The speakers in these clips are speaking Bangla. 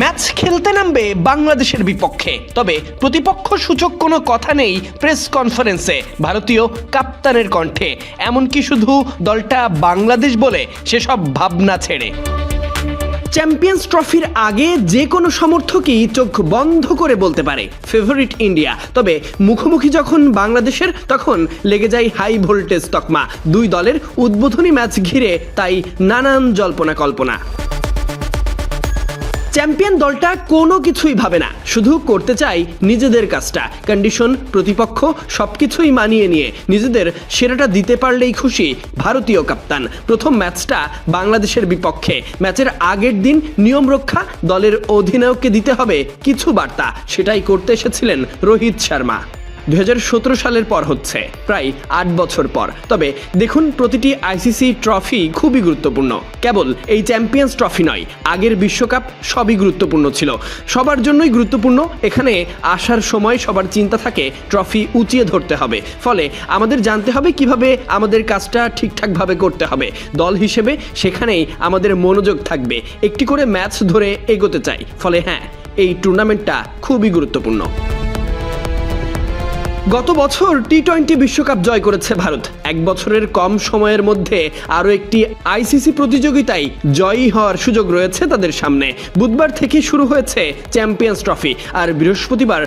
ম্যাচ খেলতে নামবে বাংলাদেশের বিপক্ষে। তবে প্রতিপক্ষ সূচক কোনো কথা নেই প্রেস কনফারেন্সে, ভারতীয় কাপ্তানের কণ্ঠে। এমনকি শুধু দলটা বাংলাদেশ বলে সেসব ভাবনা ছেড়ে। চ্যাম্পিয়ন্স ট্রফির আগে যে কোনো সমর্থকই চোখ বন্ধ করে বলতে পারে, ফেভারিট ইন্ডিয়া। তবে মুখোমুখি যখন বাংলাদেশের, তখন লেগে যায় হাই ভোল্টেজ তকমা। দুই দলের উদ্বোধনী ম্যাচ ঘিরে তাই নানান জল্পনা কল্পনা। চ্যাম্পিয়ন দলটা কোনো কিছুই ভাবে না। শুধু করতে চাই নিজেদের কাজটা। কন্ডিশন প্রতিপক্ষ, সবকিছুই মানিয়ে নিয়ে নিজেদের সেরাটা দিতে পারলেই খুশি ভারতীয় কাপ্তান প্রথম ম্যাচটা বাংলাদেশের বিপক্ষে। ম্যাচের আগের দিন নিয়ম রক্ষা দলের অধিনায়ককে দিতে হবে। কিছু বার্তা। সেটাই করতে এসেছিলেন রোহিত শর্মা। দু হাজার সতেরো সালের পর হচ্ছে, প্রায় আট বছর পর। তবে দেখুন, প্রতিটি আইসিসি ট্রফি খুবই গুরুত্বপূর্ণ। কেবল এই চ্যাম্পিয়ন্স ট্রফি নয়, আগের বিশ্বকাপ সবই গুরুত্বপূর্ণ ছিল। সবার জন্যই গুরুত্বপূর্ণ, এখানে আসার সময় সবার চিন্তা থাকে, ট্রফি উঁচিয়ে ধরতে হবে। ফলে আমাদের জানতে হবে কীভাবে আমাদের কাজটা ঠিকঠাকভাবে করতে হবে। দল হিসেবে সেখানেই আমাদের মনোযোগ থাকবে। একটি করে ম্যাচ ধরে এগোতে চাই। ফলে হ্যাঁ এই টুর্নামেন্টটা খুবই গুরুত্বপূর্ণ। গত বছর টি টোয়েন্টি বিশ্বকাপ জয় করেছে ভারত। এক বছরের কম সময়ের মধ্যে আরও একটি আইসিসি প্রতিযোগিতায় জয়ী হওয়ার সুযোগ রয়েছে তাদের সামনে। বুধবার থেকে শুরু হয়েছে চ্যাম্পিয়ন্স ট্রফি আর বৃহস্পতিবার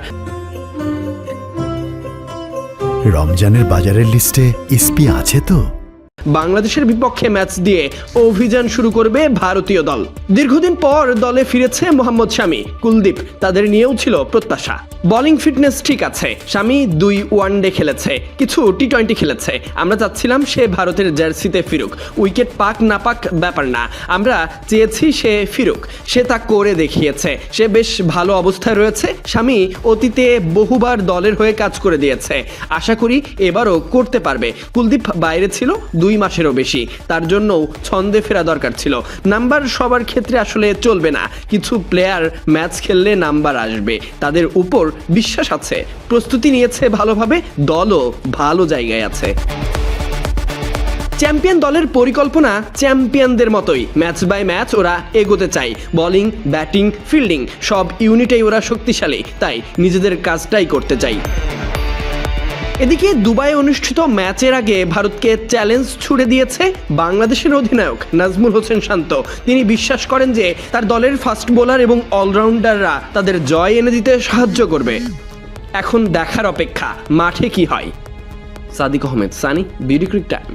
রমজানের বাজারের লিস্টে ইসপি আছে তো? বাংলাদেশের বিপক্ষে ম্যাচ দিয়ে অভিযান শুরু করবে ভারতীয় দল। দীর্ঘদিন পর দলে ফিরেছে মোহাম্মদ শামি, কুলদীপ। তাদের নিয়েও ছিল প্রত্যাশা। বোলিং ফিটনেস ঠিক আছে। শামি দুই ওয়ানডে খেলেছে, কিছু টি টোয়েন্টি খেলেছে। আমরা চাচ্ছিলাম সে ভারতের জার্সিতে ফিরুক। উইকেট পাক না পাক ব্যাপার না। আমরা চেয়েছি সে ফিরুক। সে তা করে দেখিয়েছে। সে বেশ ভালো অবস্থায় রয়েছে। স্বামী অতীতে বহুবার দলের হয়ে কাজ করে দিয়েছে। আশা করি এবারও করতে পারবে। কুলদীপ বাইরে ছিল দুই মাসেরও বেশি। তার জন্যও ছন্দে ফেরা দরকার ছিল। নাম্বার সবার ক্ষেত্রে আসলে চলবে না। কিছু প্লেয়ার ম্যাচ খেললে নাম্বার আসবে। তাদের উপর বিশ্বাস আছে। প্রস্তুতি নিয়েছে ভালোভাবে, দলও ভালো জায়গায় আছে। চ্যাম্পিয়ন দলের পরিকল্পনা চ্যাম্পিয়নদের মতোই। ম্যাচ বাই ম্যাচ ওরা এগোতে চায়। বোলিং, ব্যাটিং, ফিল্ডিং সব ইউনিটেই ওরা শক্তিশালী। তাই নিজেদের কাজটাই করতে চাই। এদিকে দুবাই অনুষ্ঠিত ম্যাচের আগে ভারতকে চ্যালেঞ্জ ছুড়ে দিয়েছে বাংলাদেশের অধিনায়ক নাজমুল হোসেন শান্ত। তিনি বিশ্বাস করেন যে তার দলের ফাস্ট বোলার এবং অলরাউন্ডাররা তাদের জয় এনে দিতে সাহায্য করবে। এখন দেখার অপেক্ষা, মাঠে কি হয়? Sadik Ahmed, Sunny, beauty creek time.